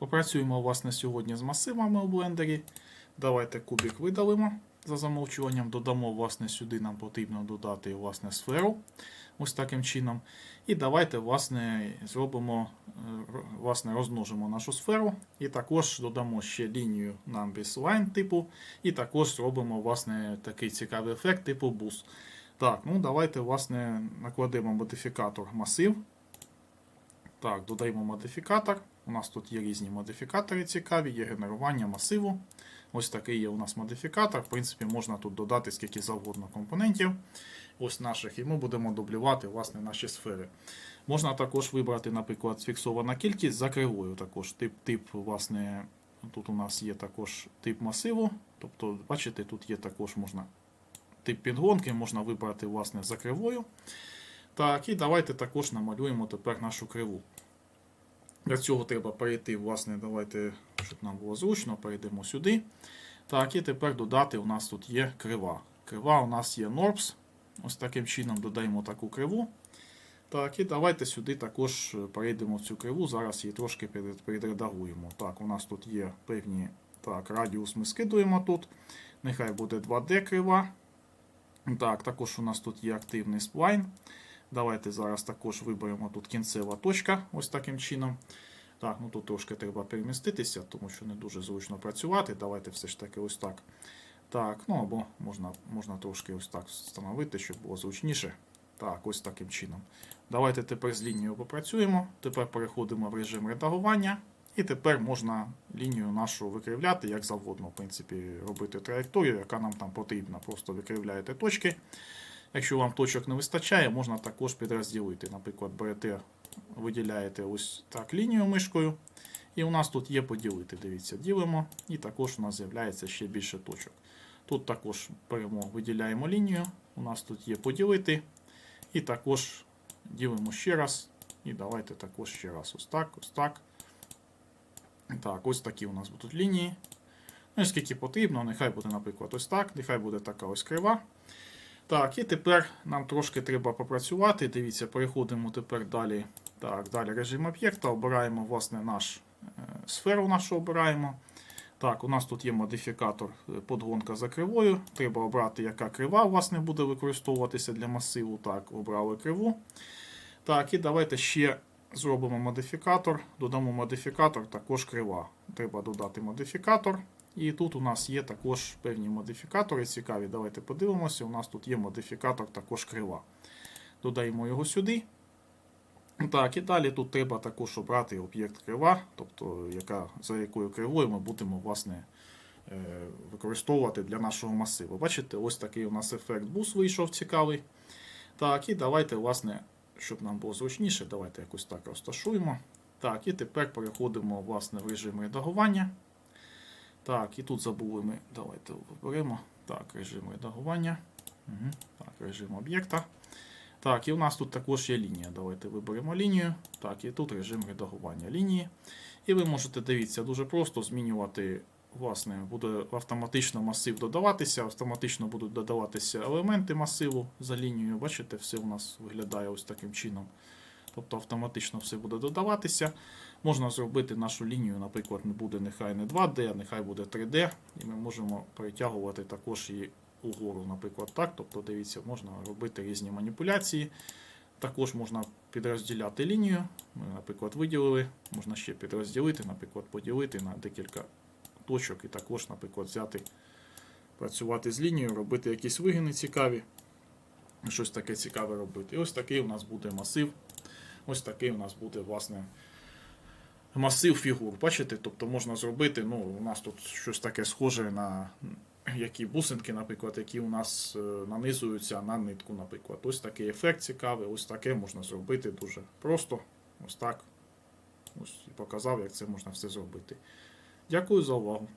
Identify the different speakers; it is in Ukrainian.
Speaker 1: Попрацюємо власне, сьогодні з масивами у блендері. Давайте кубик видалимо за замовчуванням. Додамо власне, сюди нам потрібно додати власне, сферу. Ось таким чином. І давайте власне, зробимо, е, власне, розмножимо нашу сферу. І також додамо ще лінію Numbers Line типу. І також зробимо власне, такий цікавий ефект типу Boost. Так, ну давайте власне, накладемо модифікатор масив. Так, додаємо модифікатор. У нас тут є різні модифікатори цікаві, є генерування масиву. Ось такий є у нас модифікатор. В принципі, можна тут додати скільки завгодно компонентів. Ось наших, і ми будемо дублювати власне наші сфери. Можна також вибрати, наприклад, фіксована кількість за кривою. Також тип, тип, власне, тут у нас є також тип масиву. Тобто, бачите, тут є також можна тип підгонки, можна вибрати власне за кривою. Так, і давайте також намалюємо тепер нашу криву. Для цього треба перейти, власне, давайте, щоб нам було зручно, перейдемо сюди. Так, і тепер додати у нас тут є крива. Крива у нас є Norps. Ось таким чином додаємо таку криву. Так, і давайте сюди також перейдемо в цю криву. Зараз її трошки передредагуємо. Так, у нас тут є певні. Так, радіус ми скидуємо тут. Нехай буде 2D крива. Так, також у нас тут є активний сплайн. Давайте зараз також виберемо тут кінцева точка, ось таким чином. Так, ну тут трошки треба переміститися, тому що не дуже зручно працювати. Давайте все ж таки ось так. Так, ну або можна, можна трошки ось так встановити, щоб було зручніше. Так, ось таким чином. Давайте тепер з лінією попрацюємо. Тепер переходимо в режим редагування. І тепер можна лінію нашу викривляти як завгодно, в принципі, робити траєкторію, яка нам там потрібна. Просто викривляєте точки. Якщо вам точок не вистачає, можна також підрозділити. Наприклад, берете, виділяєте ось так лінію мишкою. І у нас тут є поділити. Дивіться, ділимо, і також у нас з'являється ще більше точок. Тут також беремо, виділяємо лінію. У нас тут є поділити. І також ділимо ще раз. І давайте також ще раз. Ось так, ось так. Так, ось такі у нас будуть лінії. Ну і скільки потрібно, нехай буде, наприклад, ось так, нехай буде така ось крива. Так, і тепер нам трошки треба попрацювати. Дивіться, переходимо тепер далі. Так, далі режим об'єкта. Обираємо власне наш е, сферу нашу обираємо. Так, у нас тут є модифікатор е, подгонка за кривою. Треба обрати, яка крива власне буде використовуватися для масиву. Так, обрали криву. Так, і давайте ще зробимо модифікатор. Додамо модифікатор, також крива. Треба додати модифікатор. І тут у нас є також певні модифікатори цікаві. Давайте подивимося. У нас тут є модифікатор також крива. Додаємо його сюди. Так, і далі тут треба також обрати об'єкт крива, тобто яка, за якою кривою ми будемо власне, е, використовувати для нашого масиву. Бачите, ось такий у нас ефект бус вийшов цікавий. Так, і давайте, власне, щоб нам було зручніше, давайте якось так розташуємо. Так, і тепер переходимо власне, в режим редагування. Так, і тут забули ми. Давайте виберемо. Так, режим редагування. Угу. Так, режим об'єкта. Так, і у нас тут також є лінія. Давайте виберемо лінію. Так, і тут режим редагування лінії. І ви можете, дивіться, дуже просто змінювати. Власне, буде автоматично масив додаватися, автоматично будуть додаватися елементи масиву за лінією. Бачите, все у нас виглядає ось таким чином. Тобто автоматично все буде додаватися. Можна зробити нашу лінію, наприклад, не буде нехай не 2D, а нехай буде 3D. І ми можемо перетягувати також її угору, наприклад, так. Тобто, дивіться, можна робити різні маніпуляції. Також можна підрозділяти лінію. Ми, наприклад, виділили, можна ще підрозділити, наприклад, поділити на декілька точок і також, наприклад, взяти, працювати з лінією, робити якісь вигини цікаві. Щось таке цікаве робити. І ось такий у нас буде масив. Ось такий у нас буде, власне, масив фігур. Бачите? Тобто можна зробити, ну, у нас тут щось таке схоже на які бусинки, наприклад, які у нас е, нанизуються на нитку, наприклад. Ось такий ефект цікавий, ось таке можна зробити дуже просто. Ось так. Ось і показав, як це можна все зробити. Дякую за увагу.